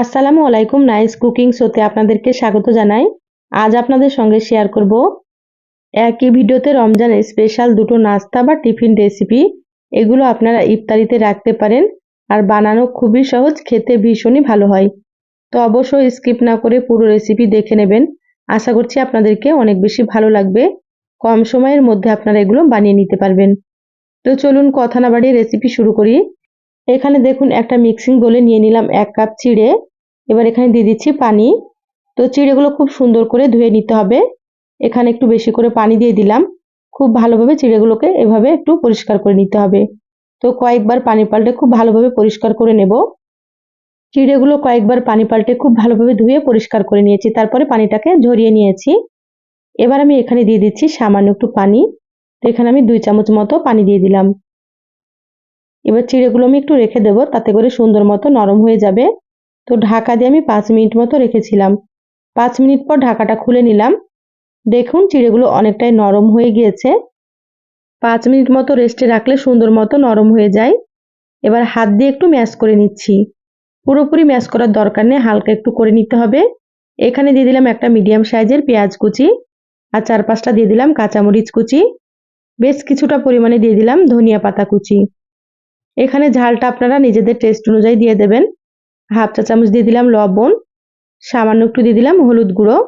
আসসালামু আলাইকুম, nice cooking শোতে আপনাদেরকে স্বাগত জানাই। আজ আপনাদের সঙ্গে শেয়ার করব একই ভিডিওতে রমজানের স্পেশাল দুটো নাস্তা বা টিফিন রেসিপি এগুলো আপনারা ইফতারিতে রাখতে পারেন আর বানানো খুবই সহজ, খেতে ভীষণই ভালো হয়। তো অবশ্যই স্কিপ না করে পুরো রেসিপি দেখে নেবেন। আশা করছি আপনাদেরকে অনেক বেশি ভালো লাগবে। কম সময়ের মধ্যে আপনারা এগুলো বানিয়ে নিতে পারবেন। তো চলুন কথা না বাড়িয়ে রেসিপি শুরু করি। এখানে দেখুন একটা মিক্সিং বলে নিয়ে নিলাম এক কাপ চিড়ে। এবার এখানে দিয়ে দিচ্ছি পানি। তো চিড়েগুলো খুব সুন্দর করে ধুয়ে নিতে হবে। এখানে একটু বেশি করে পানি দিয়ে দিলাম। খুব ভালোভাবে চিড়েগুলোকে এভাবে একটু পরিষ্কার করে নিতে হবে। তো কয়েকবার পানি পাল্টে খুব ভালোভাবে পরিষ্কার করে নেব। চিড়েগুলো কয়েকবার পানি পাল্টে খুব ভালোভাবে ধুয়ে পরিষ্কার করে নিয়েছি। তারপরে পানিটাকে ঝরিয়ে নিয়েছি। এবার আমি এখানে দিয়ে দিচ্ছি সামান্য একটু পানি। তো এখানে আমি দুই চামচ মতো পানি দিয়ে দিলাম। এবার চিড়েগুলো আমি একটু রেখে দেবো, তাতে করে সুন্দর মতো নরম হয়ে যাবে। তো ঢাকা দিয়ে আমি পাঁচ মিনিট মতো রেখেছিলাম। পাঁচ মিনিট পর ঢাকাটা খুলে নিলাম। দেখুন চিড়েগুলো অনেকটাই নরম হয়ে গিয়েছে। পাঁচ মিনিট মতো রেস্টে রাখলে সুন্দর মতো নরম হয়ে যায়। এবার হাত দিয়ে একটু ম্যাশ করে নিচ্ছি। পুরোপুরি ম্যাশ করার দরকার নেই, হালকা একটু করে নিতে হবে। এখানে দিয়ে দিলাম একটা মিডিয়াম সাইজের পেঁয়াজ কুচি আর চার পাঁচটা দিয়ে দিলাম কাঁচামরিচ কুচি। বেশ কিছুটা পরিমাণে দিয়ে দিলাম ধনিয়া পাতা কুচি। এখানে ঝালটা আপনারা নিজেদের টেস্ট অনুযায়ী দিয়ে দেবেন। হাফ চা চামচ দিয়ে দিলাম লবণ, সামান্য একটু দিয়ে দিলাম হলুদ গুঁড়ো,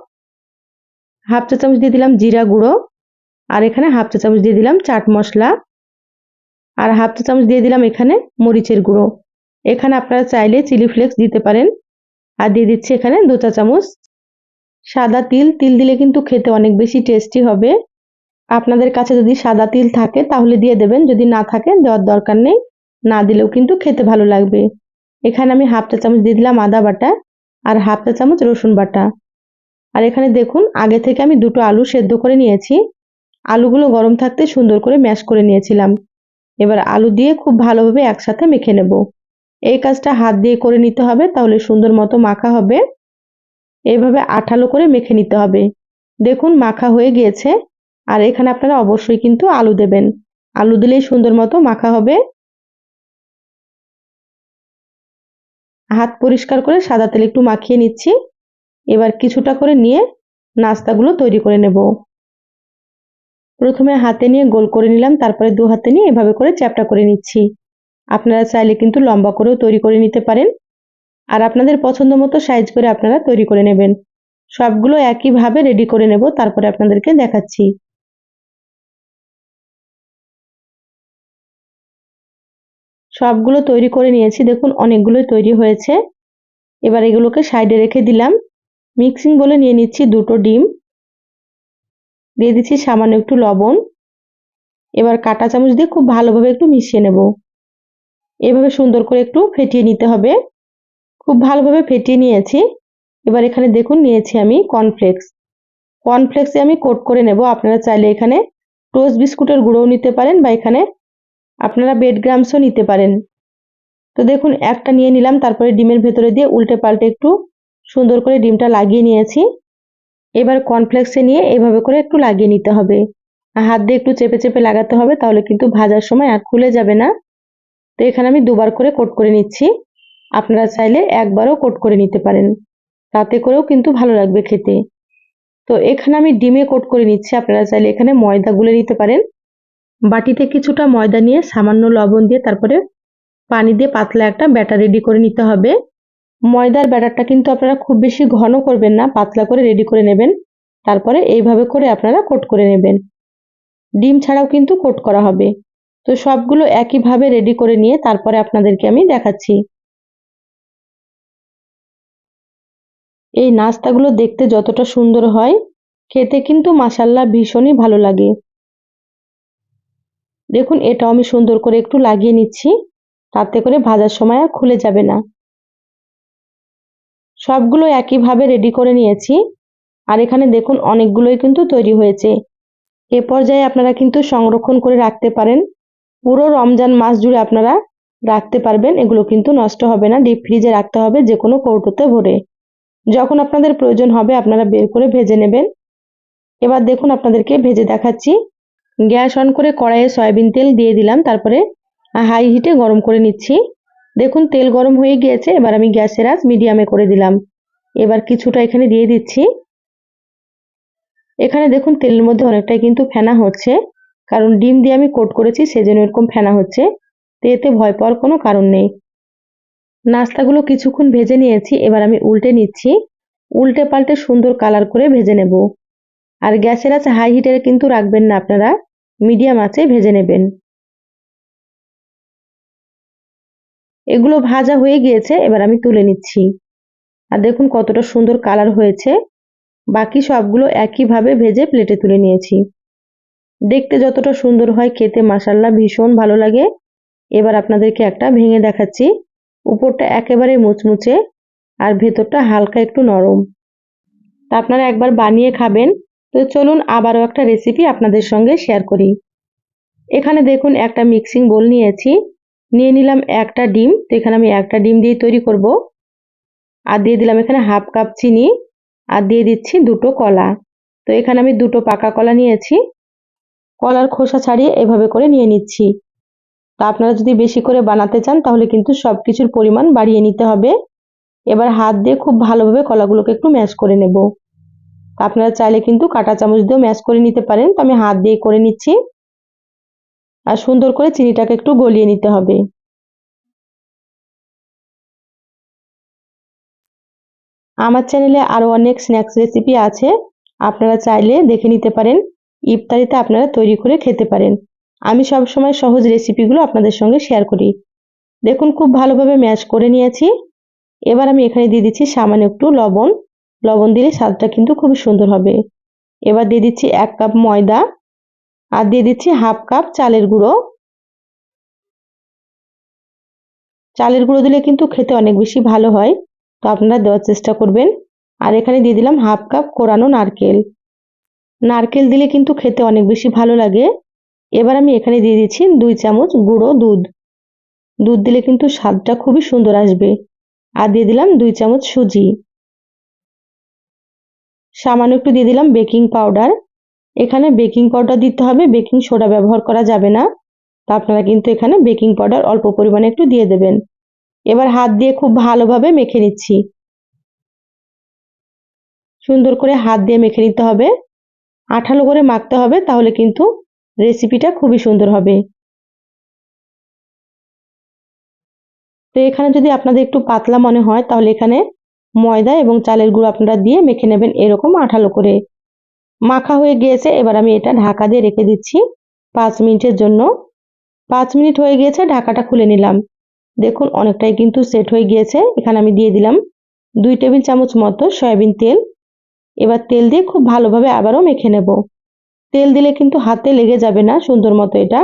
হাফ চা চামচ দিয়ে দিলাম জিরা গুঁড়ো, আর এখানে হাফ চা চামচ দিয়ে দিলাম চাট মশলা, আর হাফ চা চামচ দিয়ে দিলাম এখানে মরিচের গুঁড়ো। এখানে আপনারা চাইলে চিলি ফ্লেক্স দিতে পারেন, আর দিয়ে দিচ্ছি এখানে দু চা চামচ সাদা তিল। তিল দিলে কিন্তু খেতে অনেক বেশি টেস্টি হবে। আপনাদের কাছে যদি সাদা তিল থাকে তাহলে দিয়ে দেবেন, যদি না থাকে দেওয়ার দরকার নেই। না দিলেও কিন্তু খেতে ভালো লাগবে। এখানে আমি হাফ চা চামচ দিয়ে দিলাম আদা বাটা আর হাফ চা চামচ রসুন বাটা। আর এখানে দেখুন, আগে থেকে আমি দুটো আলু সেদ্ধ করে নিয়েছি। আলুগুলো গরম থাকতে সুন্দর করে ম্যাশ করে নিয়েছিলাম। এবার আলু দিয়ে খুব ভালোভাবে একসাথে মেখে নেব। এই কাজটা হাত দিয়ে করে নিতে হবে, তাহলে সুন্দর মতো মাখা হবে। এইভাবে আঠালো করে মেখে নিতে হবে। দেখুন, মাখা হয়ে গিয়েছে। আর এখানে আপনারা অবশ্যই কিন্তু আলু দেবেন। আলু দিলেই সুন্দর মতো মাখা হবে। হাত পরিষ্কার করে সাদা তেল একটু মাখিয়ে নিচ্ছি। এবার কিছুটা করে নিয়ে নাস্তাগুলো তৈরি করে নেব। প্রথমে হাতে নিয়ে গোল করে নিলাম, তারপরে দু হাতে নিয়ে এভাবে করে চ্যাপটা করে নিচ্ছি। আপনারা চাইলে কিন্তু লম্বা করেও তৈরি করে নিতে পারেন। আর আপনাদের পছন্দ মতো সাইজ করে আপনারা তৈরি করে নেবেন। সবগুলো একইভাবে রেডি করে নেব, তারপরে আপনাদেরকে দেখাচ্ছি। সবগুলো তৈরি করে নিয়েছি। দেখুন, অনেকগুলোই তৈরি হয়েছে। এবার এগুলোকে সাইডে রেখে দিলাম। মিক্সিং বলে নিয়ে নিচ্ছি দুটো ডিম। দিয়ে দিচ্ছি সামান্য একটু লবণ। এবার কাটা চামচ দিয়ে খুব ভালোভাবে একটু মিশিয়ে নেব। এভাবে সুন্দর করে একটু ফেটিয়ে নিতে হবে। খুব ভালোভাবে ফেটিয়ে নিয়েছি। এবার এখানে দেখুন, নিয়েছি আমি কর্নফ্লেক্স কর্নফ্লেক্সে আমি কোট করে নেব। আপনারা চাইলে এখানে টোস্ট বিস্কুটের গুঁড়োও নিতে পারেন বা এখানে আপনারা বেড গ্রামসও নিতে পারেন। তো দেখুন, একটা নিয়ে নিলাম, তারপরে ডিমের ভেতরে দিয়ে উল্টে পাল্টে একটু সুন্দর করে ডিমটা লাগিয়ে নিয়েছি। এবার কর্নফ্লেক্সে নিয়ে এভাবে করে একটু লাগিয়ে নিতে হবে। হাত দিয়ে একটু চেপে চেপে লাগাতে হবে, তাহলে কিন্তু ভাজার সময় আর খুলে যাবে না। তো এখানে আমি দুবার করে কোট করে নিচ্ছি। আপনারা চাইলে একবারও কোট করে নিতে পারেন। তাতে করেও কিন্তু ভালো লাগবে খেতে। তো এখানে আমি ডিমে কোট করে নিচ্ছি, আপনারা চাইলে এখানে ময়দা গুলে নিতে পারেন। বাটিতে কিছুটা ময়দা নিয়ে সামান্য লবণ দিয়ে তারপরে পানি দিয়ে পাতলা একটা ব্যাটার রেডি করে নিতে হবে। ময়দার ব্যাটারটা কিন্তু আপনারা খুব বেশি ঘন করবেন না, পাতলা করে রেডি করে নেবেন। তারপরে এইভাবে করে আপনারা কোট করে নেবেন। ডিম ছাড়াও কিন্তু কোট করা হবে। তো সবগুলো একইভাবে রেডি করে নিয়ে তারপরে আপনাদেরকে আমি দেখাচ্ছি। এই নাস্তাগুলো দেখতে যতটা সুন্দর হয়, খেতে কিন্তু মাসাল্লা ভীষণই ভালো লাগে। দেখুন, এটাও আমি সুন্দর করে একটু লাগিয়ে নিচ্ছি। তাতে করে ভাজার সময় আর খুলে যাবে না। সবগুলো একইভাবে রেডি করে নিয়েছি। আর এখানে দেখুন, অনেকগুলোই কিন্তু তৈরি হয়েছে। এ পর্যায়ে আপনারা কিন্তু সংরক্ষণ করে রাখতে পারেন। পুরো রমজান মাস জুড়ে আপনারা রাখতে পারবেন। এগুলো কিন্তু নষ্ট হবে না। ডিপ ফ্রিজে রাখতে হবে যে কোনো কৌটোতে ভরে। যখন আপনাদের প্রয়োজন হবে, আপনারা বের করে ভেজে নেবেন। এবার দেখুন, আপনাদেরকে ভেজে দেখাচ্ছি। গ্যাস অন করে কড়াইয়ে সয়াবিন তেল দিয়ে দিলাম, তারপরে হাই হিটে গরম করে নিচ্ছি। দেখুন, তেল গরম হয়ে গিয়েছে, এবার আমি গ্যাসের আঁচ মিডিয়ামে করে দিলাম। এবার কিছুটা এখানে দিয়ে দিচ্ছি। এখানে দেখুন, তেলের মধ্যে অনেকটাই কিন্তু ফেনা হচ্ছে, কারণ ডিম দিয়ে আমি কোট করেছি, সেজন্য এরকম ফেনা হচ্ছে। তো এতে ভয় পাওয়ার কোনো কারণ নেই। নাস্তাগুলো কিছুক্ষণ ভেজে নিয়েছি, এবার আমি উল্টে নিচ্ছি। উল্টে পাল্টে সুন্দর কালার করে ভেজে নেব। আর গ্যাসের আছে হাই হিটে কিন্তু রাখবেন না আপনারা। মিডিয়াম আছে, ভেজে নেবেন। এগুলো ভাজা হয়ে গিয়েছে, এবার আমি তুলে নিচ্ছি। আর দেখুন কতটা সুন্দর কালার হয়েছে। বাকি সবগুলো একইভাবে ভেজে প্লেটে তুলে নিয়েছি। দেখতে যতটা সুন্দর হয়, খেতে মাসাল্লা ভীষণ ভালো লাগে। এবার আপনাদেরকে একটা ভেঙে দেখাচ্ছি। উপরটা একেবারে মুচমুচে আর ভেতরটা হালকা একটু নরম। তা আপনারা একবার বানিয়ে খাবেন। তো চলুন আবারও একটা রেসিপি আপনাদের সঙ্গে শেয়ার করি। এখানে দেখুন একটা মিক্সিং বোল নিয়েছি। নিয়ে নিলাম একটা ডিম। তো এখানে আমি একটা ডিম দিয়ে তৈরি করব। আর দিয়ে দিলাম এখানে হাফ কাপ চিনি। আর দিয়ে দিচ্ছি দুটো কলা। তো এখানে আমি দুটো পাকা কলা নিয়েছি। কলার খোসা ছাড়িয়ে এভাবে করে নিয়ে নিচ্ছি। তা আপনারা যদি বেশি করে বানাতে চান, তাহলে কিন্তু সব কিছুর পরিমাণ বাড়িয়ে নিতে হবে। এবার হাত দিয়ে খুব ভালোভাবে কলাগুলোকে একটু ম্যাশ করে নেব। আপনারা চাইলে কিন্তু কাঁটা চামচ দিয়েও ম্যাশ করে নিতে পারেন। তো আমি হাত দিয়ে করে নিচ্ছি। আর সুন্দর করে চিনিটাকে একটু গলিয়ে নিতে হবে। আমার চ্যানেলে আরও অনেক স্ন্যাক্স রেসিপি আছে। আপনারা চাইলে দেখে নিতে পারেন। ইফতারিতে আপনারা তৈরি করে খেতে পারেন। আমি সব সময় সহজ রেসিপিগুলো আপনাদের সঙ্গে শেয়ার করি। দেখুন, খুব ভালোভাবে ম্যাশ করে নিয়েছি। এবার আমি এখানে দিয়ে দিচ্ছি সামান্য একটু লবণ। লবণ দিলে স্বাদটা কিন্তু খুবই সুন্দর হবে। এবার দিয়ে দিচ্ছি এক কাপ ময়দা আর দিয়ে দিচ্ছি হাফ কাপ চালের গুঁড়ো। চালের গুঁড়ো দিলে কিন্তু খেতে অনেক বেশি ভালো হয়, তো আপনারা দেওয়ার চেষ্টা করবেন। আর এখানে দিয়ে দিলাম হাফ কাপ কোরানো নারকেল। নারকেল দিলে কিন্তু খেতে অনেক বেশি ভালো লাগে। এবার আমি এখানে দিয়ে দিচ্ছি দুই চামচ গুঁড়ো দুধ। দুধ দিলে কিন্তু স্বাদটা খুবই সুন্দর আসবে। আর দিয়ে দিলাম দুই চামচ সুজি। সামান্য একটু দিয়ে দিলাম বেকিং পাউডার। এখানে বেকিং পাউডার দিতে হবে, বেকিং সোডা ব্যবহার করা যাবে না। তা আপনারা কিন্তু এখানে বেকিং পাউডার অল্প পরিমাণে একটু দিয়ে দেবেন। এবার হাত দিয়ে খুব ভালোভাবে মেখে নিচ্ছি। সুন্দর করে হাত দিয়ে মেখে নিতে হবে। আঠালো করে মাখতে হবে, তাহলে কিন্তু রেসিপিটা খুবই সুন্দর হবে। তো এখানে যদি আপনাদের একটু পাতলা মনে হয়, তাহলে এখানে ময়দা এবং চালের গুঁড়ো আপনারা দিয়ে মেখে নেবেন এরকম আঠালো করে। মাখা হয়ে গিয়েছে, এবার আমি এটা ঢাকা দিয়ে রেখে দিচ্ছি পাঁচ মিনিটের জন্য। পাঁচ মিনিট হয়ে গিয়েছে, ঢাকাটা খুলে নিলাম। দেখুন, অনেকটাই কিন্তু সেট হয়ে গিয়েছে। এখানে আমি দিয়ে দিলাম দুই টেবিল চামচ মতো সয়াবিন তেল। এবার তেল দিয়ে খুব ভালোভাবে আবারও মেখে নেব। তেল দিলে কিন্তু হাতে লেগে যাবে না, সুন্দর মতো এটা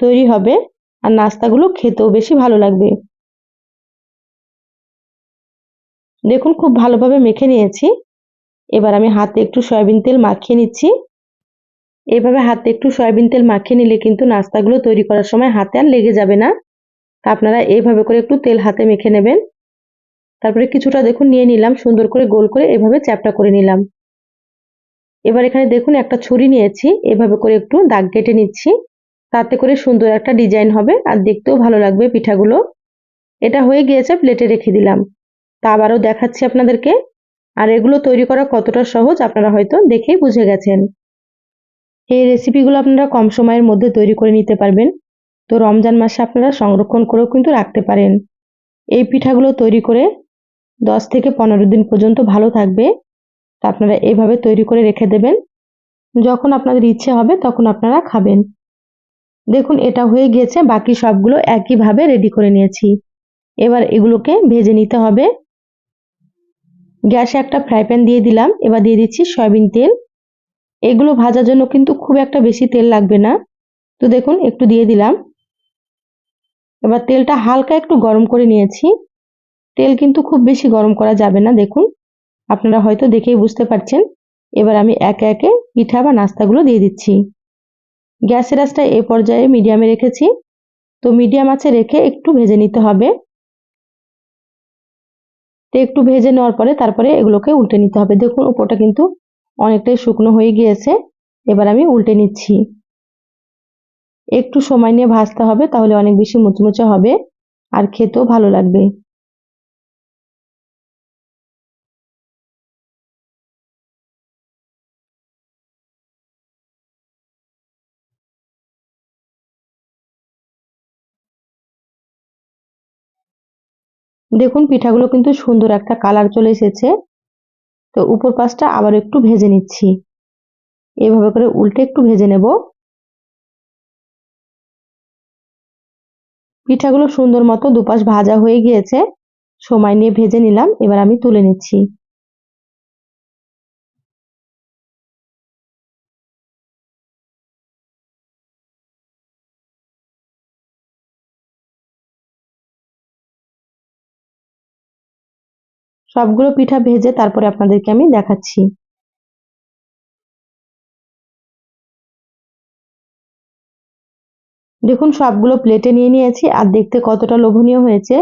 তৈরি হবে। আর নাস্তাগুলো খেতেও বেশি ভালো লাগবে। দেখুন, খুব ভালোভাবে মেখে নিয়েছি। এবার আমি হাতে একটু সয়াবিন তেল মাখিয়ে নিচ্ছি। এভাবে হাতে একটু সয়াবিন তেল মাখিয়ে নিলে কিন্তু নাস্তাগুলো তৈরি করার সময় হাতে আর লেগে যাবে না। তা আপনারা এইভাবে করে একটু তেল হাতে মেখে নেবেন। তারপরে কিছুটা দেখুন নিয়ে নিলাম, সুন্দর করে গোল করে এভাবে চ্যাপটা করে নিলাম। এবার এখানে দেখুন একটা ছুরি নিয়েছি, এভাবে করে একটু দাগ কেটে নিচ্ছি। তাতে করে সুন্দর একটা ডিজাইন হবে আর দেখতেও ভালো লাগবে পিঠাগুলো। এটা হয়ে গিয়েছে, প্লেটে রেখে দিলাম। তা আবারও দেখাচ্ছি আপনাদেরকে। আর এগুলো তৈরি করা কতটা সহজ আপনারা হয়তো দেখেই বুঝে গেছেন। এই রেসিপিগুলো আপনারা কম সময়ের মধ্যে তৈরি করে নিতে পারবেন। তো রমজান মাসে আপনারা সংরক্ষণ করেও কিন্তু রাখতে পারেন। এই পিঠাগুলো তৈরি করে দশ থেকে পনেরো দিন পর্যন্ত ভালো থাকবে। তা আপনারা এইভাবে তৈরি করে রেখে দেবেন। যখন আপনাদের ইচ্ছে হবে তখন আপনারা খাবেন। দেখুন, এটা হয়ে গিয়েছে। বাকি সবগুলো একইভাবে রেডি করে নিয়েছি। এবার এগুলোকে ভেজে নিতে হবে। গ্যাসে একটা ফ্রাই প্যান দিয়ে দিলাম। এবার দিয়ে দিচ্ছি সয়াবিন তেল। এগুলো ভাজার জন্য কিন্তু খুব একটা বেশি তেল লাগবে না। তো দেখুন, একটু দিয়ে দিলাম। এবার তেলটা হালকা একটু গরম করে নিয়েছি। তেল কিন্তু খুব বেশি গরম করা যাবে না, দেখুন। আপনারা হয়তো দেখেই বুঝতে পারছেন। এবার আমি একে একে পিঠা বা নাস্তাগুলো দিয়ে দিচ্ছি। গ্যাসের আঁচটা এ পর্যায়ে মিডিয়ামে রেখেছি। তো মিডিয়াম আছে রেখে একটু ভেজে নিতে হবে। তো একটু ভেজে নেওয়ার পরে তারপরে এগুলোকে উল্টে নিতে হবে। দেখুন, উপরটা কিন্তু অনেকটাই শুকনো হয়ে গিয়েছে। এবার আমি উল্টে নিচ্ছি। একটু সময় নিয়ে ভাজতে হবে, তাহলে অনেক বেশি মুচমুচে হবে আর খেতেও ভালো লাগবে। দেখুন, পিঠাগুলো কিন্তু সুন্দর একটা কালার চলে এসেছে। তো উপর পাশটা আবার একটু ভেজে নিচ্ছি। এভাবে করে উল্টে একটু ভেজে নেব। পিঠাগুলো সুন্দর মতো দুপাশ ভাজা হয়ে গিয়েছে। সময় নিয়ে ভেজে নিলাম, এবার আমি তুলে নিচ্ছি। সবগুলো পিঠা ভেজে তারপরে আপনাদেরকে আমি দেখাচ্ছি। দেখুন, সবগুলো প্লেটে নিয়ে নিয়েছি আর দেখতে কতটা লোভনীয় হয়েছে।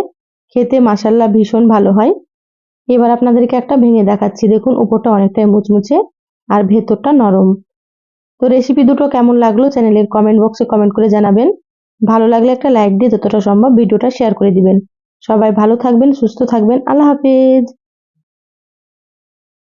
খেতে মাসাল্লা ভীষণ ভালো হয়। এবার আপনাদেরকে একটা ভেঙে দেখাচ্ছি। দেখুন, উপরটা অনেকটাই মুচমুচে আর ভেতরটা নরম। তো রেসিপি দুটো কেমন লাগল চ্যানেলের কমেন্ট বক্সে কমেন্ট করে জানাবেন। ভালো লাগলে একটা লাইক দিয়ে যতটা সম্ভব ভিডিওটা শেয়ার করে দিবেন। সবাই ভালো থাকবেন, সুস্থ থাকবেন। আল্লাহ হাফেজ।